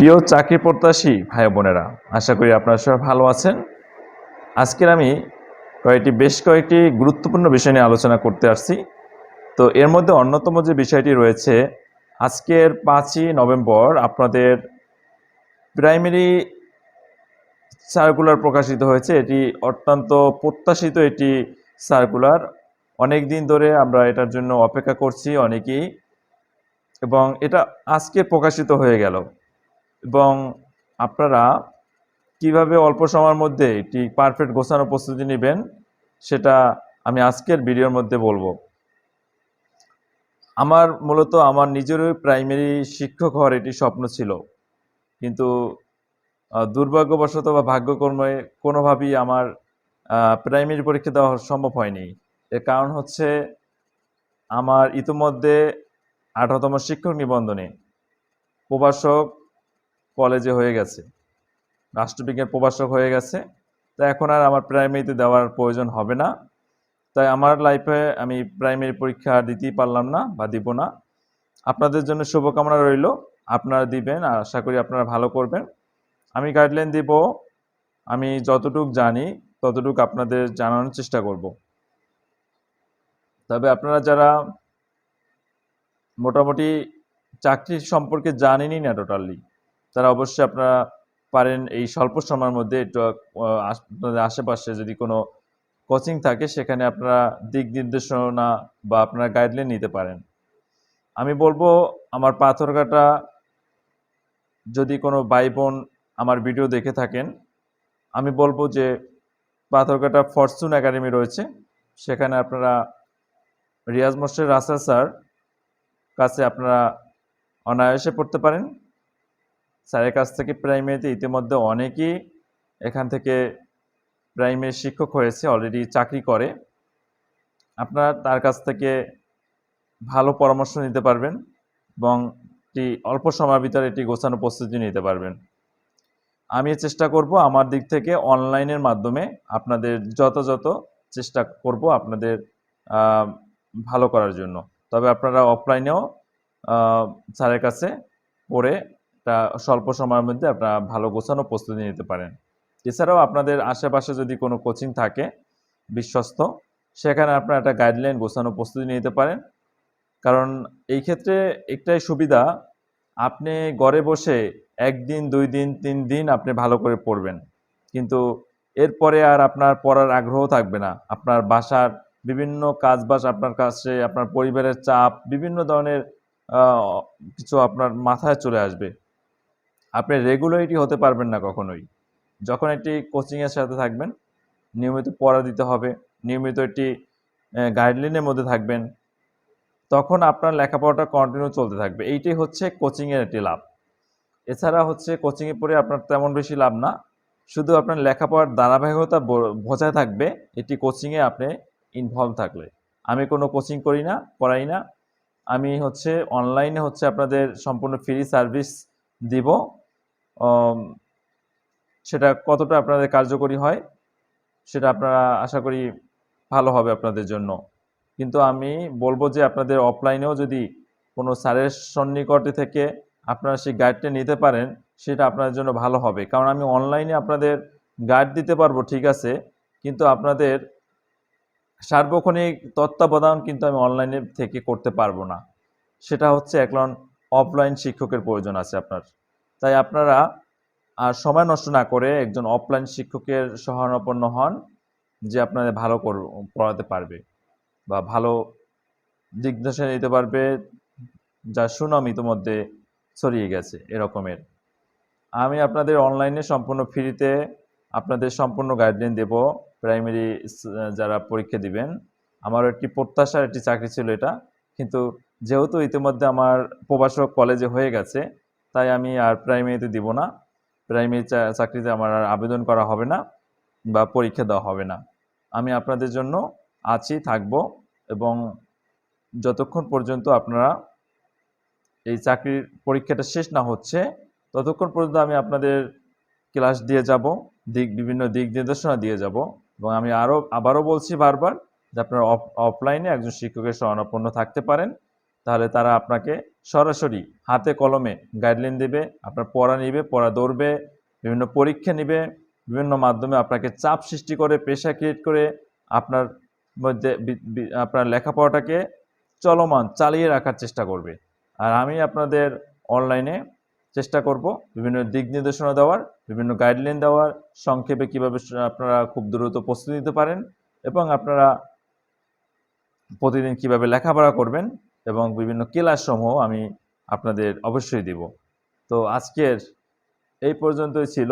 প্রিয় চাকরি প্রত্যাশী ভাই বোনেরা, আশা করি আপনারা সবাই ভালো আছেন। আজকের আমি কয়েকটি, বেশ কয়েকটি গুরুত্বপূর্ণ বিষয় নিয়ে আলোচনা করতে আসছি। তো এর মধ্যে অন্যতম যে বিষয়টি রয়েছে, আজকের পাঁচই নভেম্বর আপনাদের প্রাইমারি সার্কুলার প্রকাশিত হয়েছে। এটি অত্যন্ত প্রত্যাশিত এটি সার্কুলার। অনেক দিন ধরে আমরা এটার জন্য অপেক্ষা করছি অনেকেই এবং এটা আজকে প্রকাশিত হয়ে গেল। এবং আপনারা কীভাবে অল্প সময়ের মধ্যে একটি পারফেক্ট গোছানো প্রস্তুতি নেবেন, সেটা আমি আজকের ভিডিওর মধ্যে বলব। আমার মূলত আমার নিজেরই প্রাইমারি শিক্ষক হওয়ার এটি স্বপ্ন ছিল। কিন্তু দুর্ভাগ্যবশত বা ভাগ্যকর্মে কোনোভাবেই আমার প্রাইমারি পরীক্ষা দেওয়া সম্ভব হয়নি। এর কারণ হচ্ছে আমার ইতিমধ্যে আঠারোতম শিক্ষক নিবন্ধনে প্রভাষক কলেজে হয়ে গেছে। রাষ্ট্রবিজ্ঞান প্রভাষক হয়ে গেছে। তো এখন আর আমার প্রাইমারিতে দেওয়ার প্রয়োজন হবে না। তাই আমার লাইফে আমি প্রাইমারি পরীক্ষা দিতেই পারলাম না বা দিব না। আপনাদের জন্য শুভকামনা রইল। আপনারা দিবেন আর আশা করি আপনারা ভালো করবেন। আমি গাইডলাইন দিব। আমি যতটুক জানি, ততটুক আপনাদের জানানোর চেষ্টা করব। তবে আপনারা যারা মোটামুটি চাকরি সম্পর্কে জানেনই না টোটালি তারা অবশ্যই আপনারা পারেন এই স্বল্প সময়ের মধ্যে একটু আপনাদের আশেপাশে যদি কোনো কোচিং থাকে, সেখানে আপনারা দিক নির্দেশনা বা আপনারা গাইডলাইন নিতে পারেন। আমি বলব, আমার পাথরঘাটা যদি কোনো ভাই বোন আমার ভিডিও দেখে থাকেন, আমি বলব যে পাথরঘাটা ফরচুন একাডেমি রয়েছে। সেখানে আপনারা রিয়াজ মোর্শেদ রাসেল স্যার কাছে আপনারা অনায়াসে পড়তে পারেন। স্যারের কাছ থেকে প্রাইমারিতে ইতিমধ্যে অনেকেই এখান থেকে প্রাইমারি শিক্ষক হয়েছে অলরেডি চাকরি করে। আপনারা তার কাছ থেকে ভালো পরামর্শ নিতে পারবেন এবং একটি অল্প সময়ের ভিতরে এটি গোছানো প্রস্তুতি নিতে পারবেন। আমি চেষ্টা করব আমার দিক থেকে অনলাইনের মাধ্যমে আপনাদের যথাযথ চেষ্টা করব আপনাদের ভালো করার জন্য। তবে আপনারা অফলাইনেও স্যারের কাছে পড়ে একটা স্বল্প সময়ের মধ্যে আপনারা ভালো গোছানো প্রস্তুতি নিতে পারেন। এছাড়াও আপনাদের আশেপাশে যদি কোনো কোচিং থাকে বিশ্বস্ত, সেখানে আপনারা একটা গাইডলাইন গোছানো প্রস্তুতি নিতে পারেন। কারণ এই ক্ষেত্রে একটাই সুবিধা, আপনি ঘরে বসে একদিন, দুই দিন, তিন দিন আপনি ভালো করে পড়বেন। কিন্তু এরপরে আর আপনার পড়ার আগ্রহ থাকবে না। আপনার বাসার বিভিন্ন কাজবাজ আপনার কাছে, আপনার পরিবারের চাপ, বিভিন্ন ধরনের কিছু আপনার মাথায় চলে আসবে। আপনি রেগুলারিটি হতে পারবেন না কখনোই। যখন একটি কোচিংয়ের সাথে থাকবেন, নিয়মিত পড়া দিতে হবে, নিয়মিত একটি গাইডলাইনের মধ্যে থাকবেন, তখন আপনার লেখাপড়াটা কন্টিনিউ চলতে থাকবে। এইটাই হচ্ছে কোচিংয়ের একটি লাভ। এছাড়া হচ্ছে কোচিংয়ে পড়ে আপনার তেমন বেশি লাভ না। শুধু আপনার লেখাপড়ার ধারাবাহিকতা ব- বজায় থাকবে এটি কোচিংয়ে আপনি ইনভলভ থাকলে। আমি কোনো কোচিং করি না, করাই না। আমি হচ্ছে অনলাইনে হচ্ছে আপনাদের সম্পূর্ণ ফ্রি সার্ভিস দিব। সেটা কতটা আপনাদের কার্যকরী হয়, সেটা আপনারা আশা করি ভালো হবে আপনাদের জন্য। কিন্তু আমি বলব যে আপনাদের অফলাইনেও যদি কোনো স্যারের সন্নিকটে থেকে আপনারা সেই গাইডটা নিতে পারেন, সেটা আপনাদের জন্য ভালো হবে। কারণ আমি অনলাইনে আপনাদের গাইড দিতে পারব, ঠিক আছে, কিন্তু আপনাদের সার্বক্ষণিক তত্ত্বাবধান কিন্তু আমি অনলাইনে থেকে করতে পারব না। সেটা হচ্ছে এখন অফলাইন শিক্ষকের প্রয়োজন আছে আপনার। তাই আপনারা আর সময় নষ্ট না করে একজন অফলাইন শিক্ষকের সহানুপন্ন হন যে আপনাদের ভালো পড়াতে পারবে বা ভালো দিক নির্দেশনা দিতে পারবে যা সুনাম ইতিমধ্যে ছড়িয়ে গেছে এরকমের। আমি আপনাদের অনলাইনে সম্পূর্ণ ফ্রিতে আপনাদের সম্পূর্ণ গাইডলাইন দেব। প্রাইমারি যারা পরীক্ষা দিবেন আমার একটি প্রত্যাশার একটি চাকরি ছিল এটা। কিন্তু যেহেতু ইতিমধ্যে আমার প্রভাষক কলেজে হয়ে গেছে তাই আমি আর প্রাইমারিতে দিব না। প্রাইমারি চাকরিতে আমার আর আবেদন করা হবে না বা পরীক্ষা দেওয়া হবে না। আমি আপনাদের জন্য আছি, থাকব এবং যতক্ষণ পর্যন্ত আপনারা এই চাকরির পরীক্ষাটা শেষ না হচ্ছে, ততক্ষণ পর্যন্ত আমি আপনাদের ক্লাস দিয়ে যাব, দিক, বিভিন্ন দিক নির্দেশনা দিয়ে যাব এবং আমি আরও আবারও বলছি বারবার যে আপনারা অফ অফলাইনে একজন শিক্ষকের শরণাপন্ন থাকতে পারেন। তাহলে তারা আপনাকে সরাসরি হাতে কলমে গাইডলাইন দেবে, আপনার পড়া নিবে, পড়া দৌড়বে বিভিন্ন পরীক্ষা নিবে, বিভিন্ন মাধ্যমে আপনাকে চাপ সৃষ্টি করে পেশা ক্রিয়েট করে আপনার মধ্যে আপনার লেখাপড়াটাকে চলমান চালিয়ে রাখার চেষ্টা করবে। আর আমি আপনাদের অনলাইনে চেষ্টা করব বিভিন্ন দিক নির্দেশনা দেওয়ার, বিভিন্ন গাইডলাইন দেওয়ার, সংক্ষেপে কীভাবে আপনারা খুব দ্রুত প্রস্তুতি নিতে পারেন এবং আপনারা প্রতিদিন কীভাবে লেখাপড়া করবেন এবং বিভিন্ন ক্লাসসমূহ আমি আপনাদের অবশ্যই দিব। তো আজকের এই পর্যন্তই ছিল।